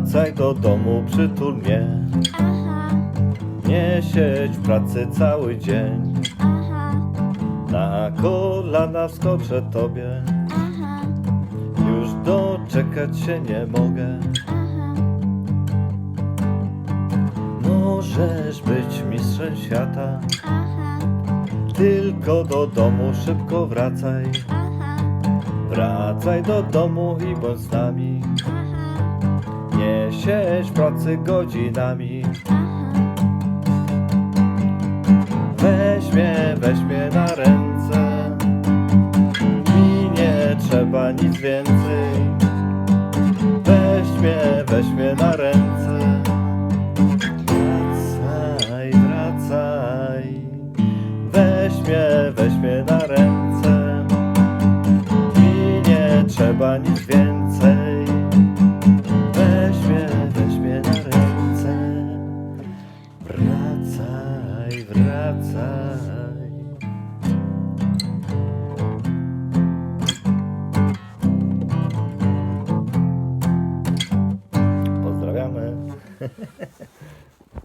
Wracaj do domu, przytul mnie. aha, Nie siedź w pracy cały dzień. aha, Na kolana wskoczę tobie. aha, Już doczekać się nie mogę. aha, Możesz być mistrzem świata. aha, Tylko do domu szybko wracaj. aha, Wracaj do domu i bądź z nami. W pracy godzinami. Weź mnie, weź mnie na ręce. Mi nie trzeba nic więcej. Weź mnie, weź mnie na ręce. Wracaj, wracaj. Weź mnie, weź mnie na ręce. Mi nie trzeba nic więcej. Wracaj. Pozdrawiamy.